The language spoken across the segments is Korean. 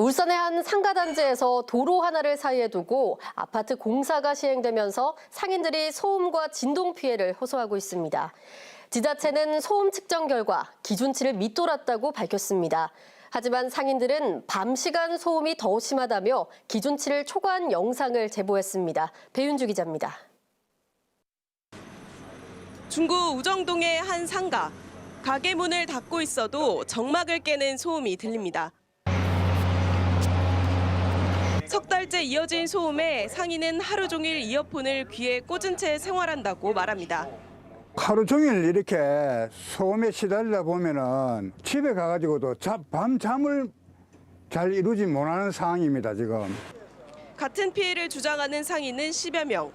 울산의 한 상가 단지에서 도로 하나를 사이에 두고 아파트 공사가 시행되면서 상인들이 소음과 진동 피해를 호소하고 있습니다. 지자체는 소음 측정 결과 기준치를 밑돌았다고 밝혔습니다. 하지만 상인들은 밤 시간 소음이 더 심하다며 기준치를 초과한 영상을 제보했습니다. 배윤주 기자입니다. 중구 우정동의 한 상가. 가게 문을 닫고 있어도 정막을 깨는 소음이 들립니다. 석 달째 이어진 소음에 상인은 하루 종일 이어폰을 귀에 꽂은 채 생활한다고 말합니다. 하루 종일 이렇게 소음에 시달리다 보면은 집에 가가지고도 자- 밤 잠을 잘 이루지 못하는 상황입니다, 지금. 같은 피해를 주장하는 상인은 10여 명.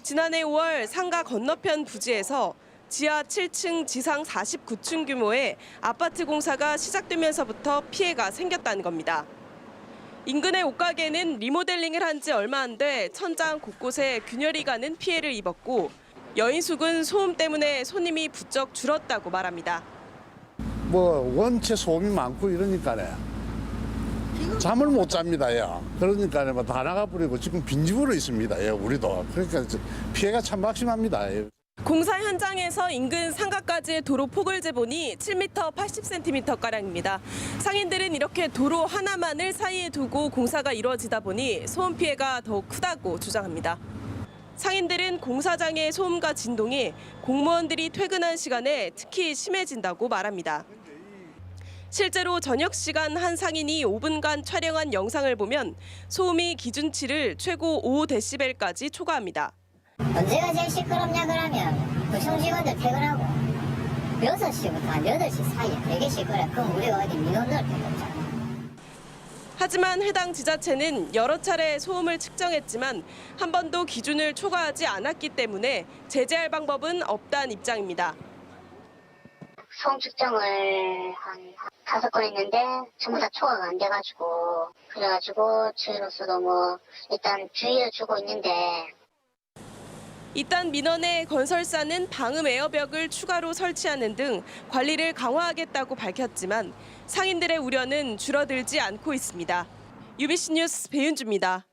지난해 5월 상가 건너편 부지에서 지하 7층 지상 49층 규모의 아파트 공사가 시작되면서부터 피해가 생겼다는 겁니다. 인근의 옷가게는 리모델링을 한 지 얼마 안 돼 천장 곳곳에 균열이 가는 피해를 입었고 여인숙은 소음 때문에 손님이 부쩍 줄었다고 말합니다. 뭐 원체 소음이 많고 이러니까네 잠을 못 잡니다 요 그러니까 뭐 다 나가버리고 지금 빈집으로 있습니다 예 우리도 그러니까 저 피해가 참 막심합니다 예. 공사 현장에서 인근 상가까지의 도로 폭을 재보니 7m 80cm가량입니다. 상인들은 이렇게 도로 하나만을 사이에 두고 공사가 이루어지다 보니 소음 피해가 더욱 크다고 주장합니다. 상인들은 공사장의 소음과 진동이 공무원들이 퇴근한 시간에 특히 심해진다고 말합니다. 실제로 저녁 시간 한 상인이 5분간 촬영한 영상을 보면 소음이 기준치를 최고 5dB까지 초과합니다. 언제가 제일 시끄럽냐 그러면 구청 직원들 퇴근하고 6시부터 한 8시 사이에 되게 시끄러워. 그럼 우리가 어디 민원 넣을 필요 없잖아. 하지만 해당 지자체는 여러 차례 소음을 측정했지만 한 번도 기준을 초과하지 않았기 때문에 제재할 방법은 없다는 입장입니다. 소음 측정을 한 다섯 건 했는데 전부 다 초과가 안 돼가지고 그래가지고 저희로서도 뭐 일단 주의를 주고 있는데 이딴 민원에 건설사는 방음 에어벽을 추가로 설치하는 등 관리를 강화하겠다고 밝혔지만 상인들의 우려는 줄어들지 않고 있습니다. UBC 뉴스 배윤주입니다.